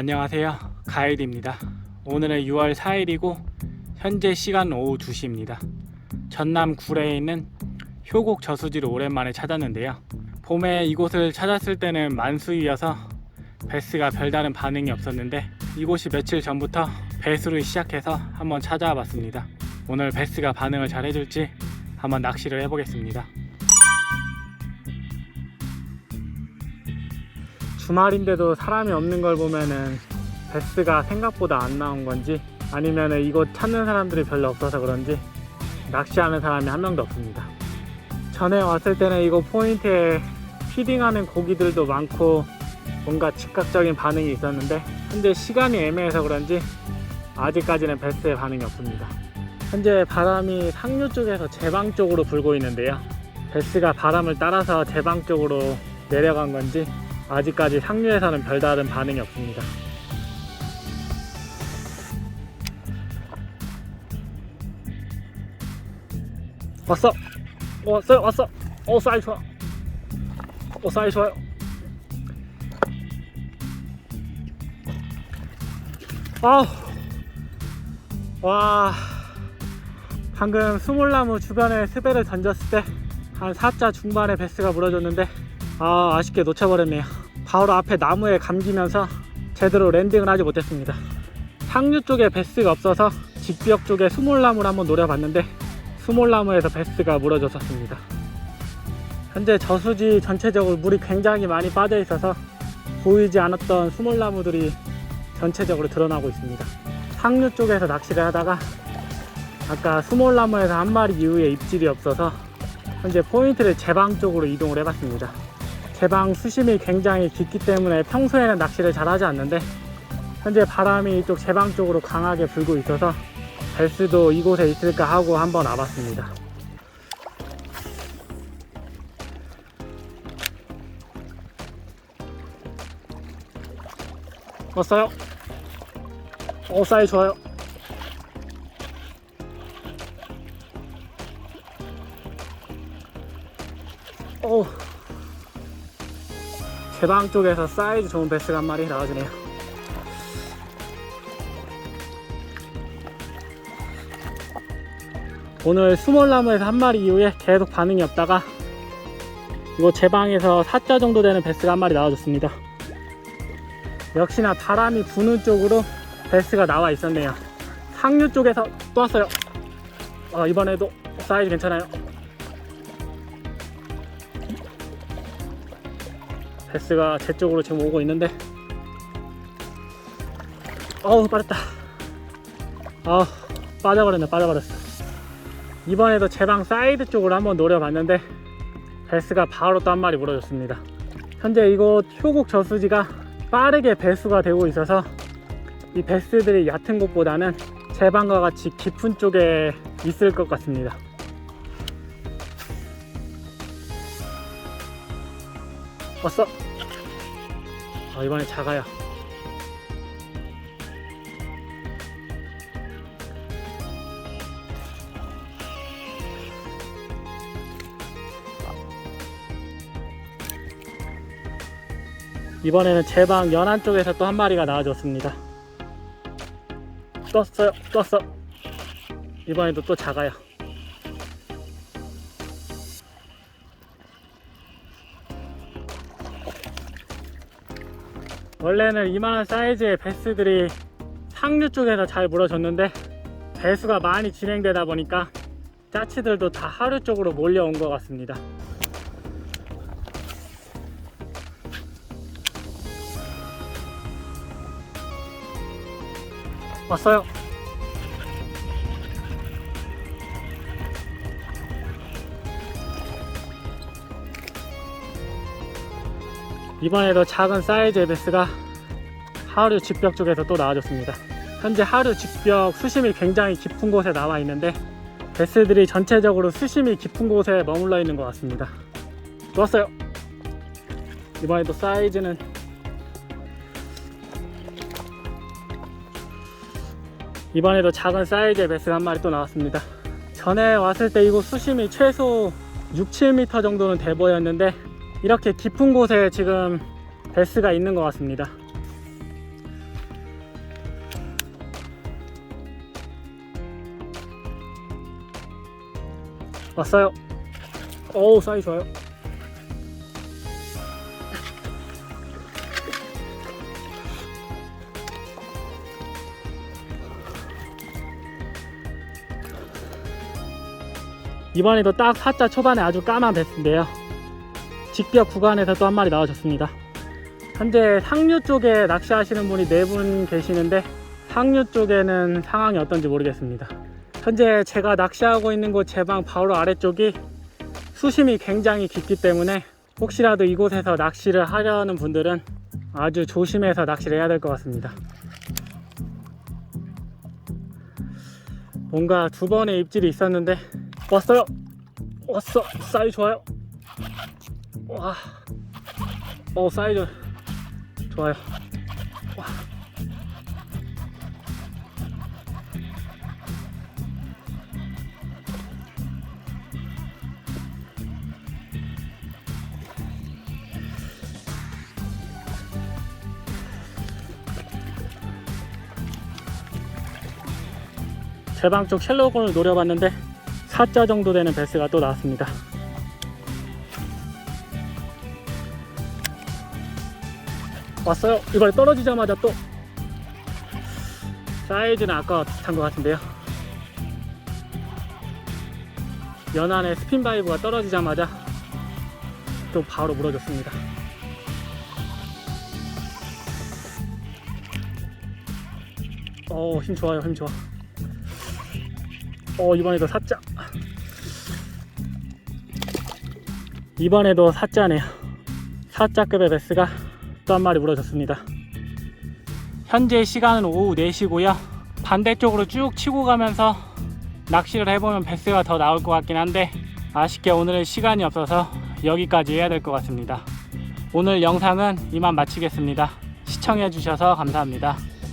안녕하세요. 가이드입니다. 오늘은 6월 4일이고 현재 시간 오후 2시입니다. 전남 구례에 있는 효곡 저수지를 오랜만에 찾았는데요. 봄에 이곳을 찾았을 때는 만수이어서 베스가 별다른 반응이 없었는데 이곳이 며칠 전부터 배수를 시작해서 한번 찾아와 봤습니다. 오늘 베스가 반응을 잘 해줄지 한번 낚시를 해보겠습니다. 주말인데도 사람이 없는 걸 보면은 베스가 생각보다 안 나온 건지 아니면은 이곳 찾는 사람들이 별로 없어서 그런지 낚시하는 사람이 한 명도 없습니다. 전에 왔을 때는 이곳 포인트에 피딩하는 고기들도 많고 뭔가 즉각적인 반응이 있었는데 현재 시간이 애매해서 그런지 아직까지는 베스의 반응이 없습니다. 현재 바람이 상류 쪽에서 제방 쪽으로 불고 있는데요. 베스가 바람을 따라서 제방 쪽으로 내려간 건지 아직까지 상류에서는 별다른 반응이 없습니다. 왔어! 왔어요! 왔어! 어, 사이 좋아! 어, 사이 좋아요! 아우! 와, 방금 수몰나무 주변에 스배를 던졌을 때 한 4자 중반에 베스가 물어줬는데 아 아쉽게 놓쳐버렸네요 바로 앞에 나무에 감기면서 제대로 랜딩을 하지 못했습니다. 상류 쪽에 베스가 없어서 직벽 쪽에 수몰나무를 한번 노려봤는데 수몰나무에서 베스가 물어줬었습니다. 현재 저수지 전체적으로 물이 굉장히 많이 빠져 있어서 보이지 않았던 수몰나무들이 전체적으로 드러나고 있습니다. 상류 쪽에서 낚시를 하다가 아까 수몰나무에서 한 마리 이후에 입질이 없어서 현재 포인트를 제방 쪽으로 이동을 해봤습니다. 제방 수심이 굉장히 깊기 때문에 평소에는 낚시를 잘 하지 않는데 현재 바람이 이쪽 제방 쪽으로 강하게 불고 있어서 벨스도 이곳에 있을까 하고 한번 와봤습니다. 왔어요? 어, 사이 좋아요. 오. 제 방 쪽에서 사이즈 좋은 베스가 한 마리 나와주네요. 오늘 수몰나무에서 한 마리 이후에 계속 반응이 없다가 이거 제 방에서 4자 정도 되는 베스가 한 마리 나와줬습니다. 역시나 바람이 부는 쪽으로 베스가 나와 있었네요. 상류 쪽에서 또 왔어요. 어, 이번에도 사이즈 괜찮아요. 베스가 제 쪽으로 지금 오고 있는데. 어우 빠졌다. 아 빠져버렸네 빠져버렸어. 이번에도 제방 사이드 쪽으로 한번 노려봤는데 베스가 바로 또 한 마리 물어줬습니다. 현재 이곳 효곡 저수지가 빠르게 배수가 되고 있어서 이 베스들이 얕은 곳보다는 제방과 같이 깊은 쪽에 있을 것 같습니다 왔어. 아, 이번에 작아요. 이번에는 제방 연안 쪽에서 또 한 마리가 나와줬습니다. 떴어요, 떴어. 이번에도 또 작아요. 원래는 이만한 사이즈의 베스들이 상류 쪽에서 잘 물어줬는데 배수가 많이 진행되다 보니까 짜치들도 다 하류 쪽으로 몰려온 것 같습니다. 왔어요. 이번에도 작은 사이즈의 베스가 하류 직벽 쪽에서 또 나와줬습니다. 현재 하류 직벽 수심이 굉장히 깊은 곳에 나와 있는데 베스들이 전체적으로 수심이 깊은 곳에 머물러 있는 것 같습니다. 좋았어요. 이번에도 사이즈는 이번에도 작은 사이즈의 베스가 한 마리 또 나왔습니다. 전에 왔을 때 이곳 수심이 최소 6, 7m 정도는 돼 보였는데 이렇게 깊은 곳에 지금 베스가 있는 것 같습니다. 왔어요. 어우, 사이 좋아요. 이번에도 딱 4자 초반에 아주 까만 베스인데요. 직벽 구간에서 또한 마리 나와줬습니다. 현재 상류 쪽에 낚시하시는 분이 네 분 계시는데 상류 쪽에는 상황이 어떤지 모르겠습니다. 현재 제가 낚시하고 있는 곳 제 방 바로 아래쪽이 수심이 굉장히 깊기 때문에 혹시라도 이곳에서 낚시를 하려는 분들은 아주 조심해서 낚시를 해야 될 것 같습니다. 뭔가 두 번의 입질이 있었는데 왔어요. 왔어. 사이 좋아요. 와. 어 사이즈 좋아요. 와. 제방 쪽 쉘로건을 노려봤는데 4자 정도 되는 베스가 또 나왔습니다. 왔어요. 이번에 떨어지자마자 또 사이즈는 아까와 비슷한 것 같은데요. 연안에 스핀 바이브가 떨어지자마자 또 바로 물어줬습니다. 어, 힘 좋아요, 힘 좋아. 어, 이번에도 사자. 이번에도 사자네요. 사자급의 베스가 또 한 마리 물어줬습니다. 현재 시간은 오후 4시고요. 반대쪽으로 쭉 치고 가면서 낚시를 해보면 베스가 더 나올 것 같긴 한데 아쉽게 오늘은 시간이 없어서 여기까지 해야 될 것 같습니다. 오늘 영상은 이만 마치겠습니다. 시청해주셔서 감사합니다.